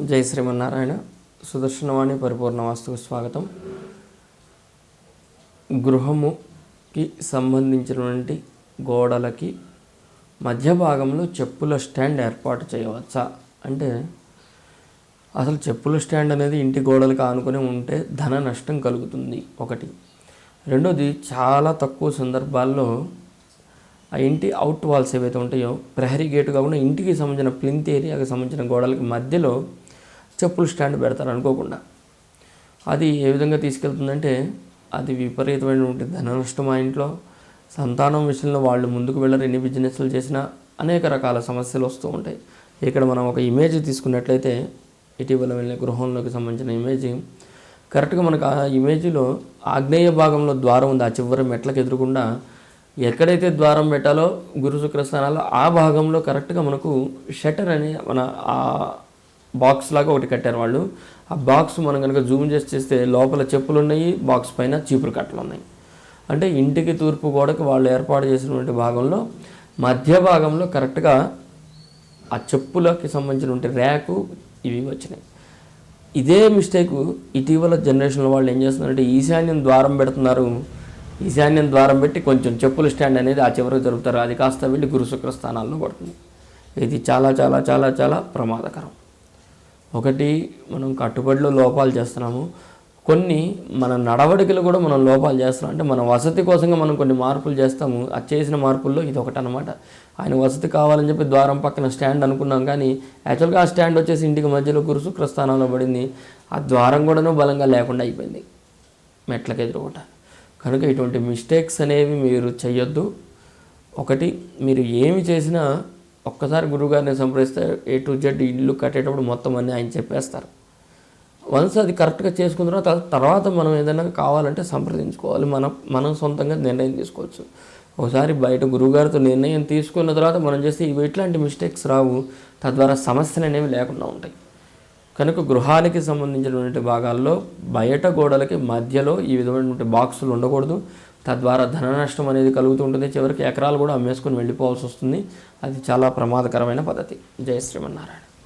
జై శ్రీమన్నారాయణ. సుదర్శనవాణి పరిపూర్ణ వాస్తుకు స్వాగతం. గృహముకి సంబంధించినటువంటి గోడలకి మధ్య భాగంలో చెప్పుల స్టాండ్ ఏర్పాటు చేయవచ్చా? అంటే అసలు చెప్పుల స్టాండ్ అనేది ఇంటి గోడలకు ఆనుకొని ఉంటే ధన నష్టం కలుగుతుంది. ఒకటి. రెండోది చాలా తక్కువ సందర్భాల్లో ఆ ఇంటి అవుట్ వాల్స్ ఏవైతే ఉంటాయో ప్రహరీ గేటు కాకుండా ఇంటికి సంబంధించిన ప్లింత్ ఏరియాకి సంబంధించిన గోడలకి మధ్యలో చెప్పులు స్టాండ్ పెడతారు అనుకోకుండా. అది ఏ విధంగా తీసుకెళ్తుందంటే అది విపరీతమైనటువంటి ధన నష్టం ఆ ఇంట్లో. సంతానం విషయంలో వాళ్ళు ముందుకు వెళ్ళరు ఎన్ని బిజినెస్లు చేసినా అనేక రకాల సమస్యలు వస్తూ ఉంటాయి. ఇక్కడ మనం ఒక ఇమేజ్ తీసుకున్నట్లయితే ఇటీవల వెళ్ళిన గృహంలోకి సంబంధించిన ఇమేజ్. కరెక్ట్గా మనకు ఆ ఇమేజ్లో ఆగ్నేయ భాగంలో ద్వారం ఉంది. ఆ చివరి మెట్లకు ఎదురుకుండా ఎక్కడైతే ద్వారం పెట్టాలో గురు శుక్రస్థానాల్లో ఆ భాగంలో కరెక్ట్గా మనకు షట్టర్ అనే మన ఆ బాక్స్ లాగా ఒకటి కట్టారు వాళ్ళు. ఆ బాక్స్ మనం కనుక జూమ్ చేసి చేస్తే లోపల చెప్పులు ఉన్నాయి బాక్స్ పైన చీపురు కట్టలు ఉన్నాయి. అంటే ఇంటికి తూర్పు గోడకు వాళ్ళు ఏర్పాటు చేసినటువంటి భాగంలో మధ్య భాగంలో కరెక్ట్గా ఆ చెప్పులకి సంబంధించినటువంటి ర్యాకు ఇవి వచ్చినాయి. ఇదే మిస్టేక్ ఇటీవల జనరేషన్లో వాళ్ళు ఏం చేస్తున్నారంటే ఈశాన్యం ద్వారం పెడుతున్నారు. ఈశాన్యం ద్వారం పెట్టి కొంచెం చెప్పుల స్టాండ్ అనేది ఆ చివరికి జరుపుతారు. అది కాస్త వెళ్ళి గురు శుక్ర స్థానాల్లో పడుతుంది. ఇది చాలా చాలా చాలా చాలా ప్రమాదకరం. ఒకటి మనం కట్టుబడిలో లోపాలు చేస్తున్నాము. కొన్ని మన నడవడికలు కూడా మనం లోపాలు చేస్తున్నాం. అంటే మన వసతి కోసంగా మనం కొన్ని మార్పులు చేస్తాము. అది చేసిన మార్పుల్లో ఇది ఒకటి అనమాట ఆయన వసతి కావాలని చెప్పి ద్వారం పక్కన స్టాండ్ అనుకున్నాం కానీ యాక్చువల్గా ఆ స్టాండ్ వచ్చేసి ఇంటికి మధ్యలో గురు క్రస్థానంలో పడింది. ఆ ద్వారం కూడాను బలంగా లేకుండా అయిపోయింది. మెట్లకి ఎదురుకుంటా కనుక ఇటువంటి మిస్టేక్స్ అనేవి మీరు చేయొద్దు ఒకటి మీరు ఏమి చేసినా ఒక్కసారి గురువుగారిని సంప్రదిస్తే ఏ టు జెడ్ ఇల్లు కట్టేటప్పుడు మొత్తం అన్నీ ఆయన చెప్పేస్తారు. వన్స్ అది కరెక్ట్గా చేసుకున్న తర్వాత తర్వాత మనం ఏదైనా కావాలంటే సంప్రదించుకోవాలి. మనం మనం సొంతంగా నిర్ణయం తీసుకోవచ్చు. ఒకసారి బయట గురువుగారితో నిర్ణయం తీసుకున్న తర్వాత మనం చేస్తే ఇవి ఇట్లాంటి మిస్టేక్స్ రావు. తద్వారా సమస్యలు అనేవి లేకుండా ఉంటాయి. కనుక గృహానికి సంబంధించినటువంటి భాగాల్లో బయట గోడలకి మధ్యలో ఈ విధమైనటువంటి బాక్సులు ఉండకూడదు. తద్వారా ధన నష్టం అనేది కలుగుతూ ఉంటుంది చివరికి ఎకరాలు కూడా అమ్మేసుకొని వెళ్ళిపోవాల్సి వస్తుంది. అది చాలా ప్రమాదకరమైన పద్ధతి. జయ శ్రీమన్నారాయణ.